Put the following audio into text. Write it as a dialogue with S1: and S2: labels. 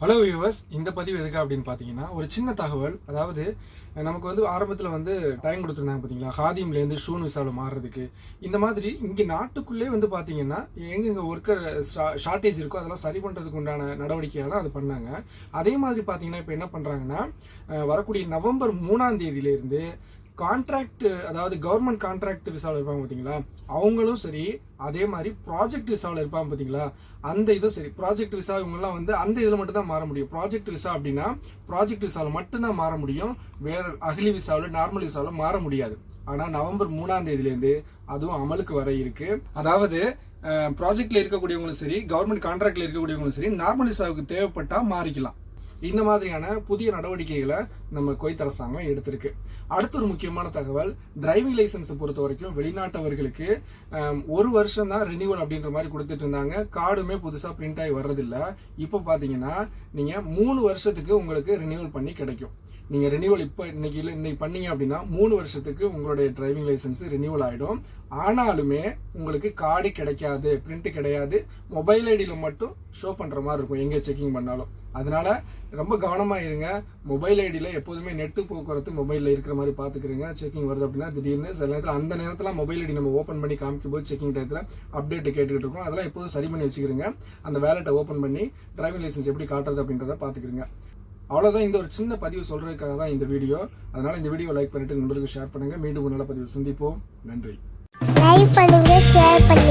S1: Hello viewers இந்த பதிவு எதுக்கு அப்படின்னு பார்த்தீங்கன்னா ஒரு சின்ன தகவல். அதாவது நமக்கு வந்து ஆரம்பத்தில் வந்து டைம் கொடுத்துருந்தாங்க பார்த்தீங்களா? ஹாதிம்லேருந்து ஷூன் விசாவில் மாறுறதுக்கு. இந்த மாதிரி இங்கே நாட்டுக்குள்ளே வந்து பார்த்தீங்கன்னா எங்கெங்கே ஒர்க்கர் ஷார்ட்டேஜ் இருக்கோ அதெல்லாம் சரி பண்ணுறதுக்கு உண்டான நடவடிக்கையாக தான் அது பண்ணாங்க. அதே மாதிரி பார்த்தீங்கன்னா இப்போ என்ன பண்ணுறாங்கன்னா வரக்கூடிய நவம்பர் மூணாம் தேதியிலேருந்து கான்ட்ராக்ட் அதாவது கவர்மெண்ட் கான்ட்ராக்ட் விசாவில் இருப்பாங்க பார்த்தீங்களா? அவங்களும் சரி அதே மாதிரி ப்ராஜெக்ட் விசாவில் இருப்பாங்க பார்த்தீங்களா? அந்த இதுவும் சரி ப்ராஜெக்ட் விசா இவங்கெல்லாம் வந்து அந்த இதில் மட்டும் தான் மாற முடியும். ப்ராஜெக்ட் விசா அப்படின்னா ப்ராஜெக்ட் விசாவில் மட்டும்தான் மாற முடியும். வேற அகலி விசாவில் நார்மல் விசாவில் மாற முடியாது. ஆனால் நவம்பர் மூணாம் தேதியிலேருந்து அதுவும் அமலுக்கு வர இருக்கு. அதாவது ப்ராஜெக்ட்ல இருக்கக்கூடியவங்களும் சரி கவர்மெண்ட் கான்ட்ராக்ட்ல இருக்கக்கூடியவங்களும் சரி நார்மல் விசாவுக்கு தேவைப்பட்டா மாறிக்கலாம். இந்த மாதிரியான புதிய நடவடிக்கைகளை நம்ம குவைத் அரசாங்கம் எடுத்திருக்கு. அடுத்த ஒரு முக்கியமான தகவல் டிரைவிங் லைசன்ஸ் பொறுத்த வரைக்கும் வெளிநாட்டவர்களுக்கு ஒரு வருஷம் தான் ரினியூவல் அப்படின்ற மாதிரி கொடுத்துட்டு இருந்தாங்க. கார்டுமே புதுசாக பிரிண்ட் ஆகி வர்றதில்ல. இப்போ பார்த்தீங்கன்னா நீங்கள் மூணு வருஷத்துக்கு உங்களுக்கு ரினியூவல் பண்ணி கிடைக்கும். நீங்கள் ரினியூவல் இப்போ இன்னைக்கு இல்லை இன்னைக்கு பண்ணீங்க அப்படின்னா மூணு வருஷத்துக்கு உங்களுடைய டிரைவிங் லைசன்ஸ் ரினியூவல் ஆகிடும் ஆனாலுமே உங்களுக்கு கார்டு கிடைக்காது பிரிண்ட் கிடையாது. மொபைல் ஐடியில் மட்டும் ஷோ பண்ணுற மாதிரி இருக்கும் எங்கே செக்கிங் பண்ணாலும். அதனால ரொம்ப கவனமாக இருங்க. மொபைல் ஐடியில் எப்போதுமே நெட்டு போக்குவரத்து மொபைலில் இருக்கிற மாதிரி பார்த்துக்கிறீங்க செக்கிங் வருது அப்படின்னா திடீர்னு சில நேரத்தில் அந்த நேரத்தில் மொபைல் ஐடி நம்ம ஓப்பன் பண்ணி காமிக்கும் போது செக்கிங் டயத்தில் அப்டேட் கேட்டுக்கிட்டு இருக்கோம். அதெல்லாம் எப்போதும் சரி பண்ணி வச்சுக்கிறீங்க. அந்த வேலெட்டை ஓப்பன் பண்ணி டிரைவிங் லைசன்ஸ் எப்படி காட்டுறது அப்படின்றத பார்த்துக்கிறீங்க அவ்வளோதான் இந்த ஒரு சின்ன பதிவு சொல்றதுக்காக தான் இந்த வீடியோ. அதனால இந்த வீடியோ லைக் பண்ணிட்டு நண்பர்களுக்கு ஷேர் பண்ணுங்க. மீண்டும் ஒரு நல்ல பதிவு சந்திப்போம். நன்றி.
S2: லைக் பண்ணுங்க ஷேர் பண்ணுங்க.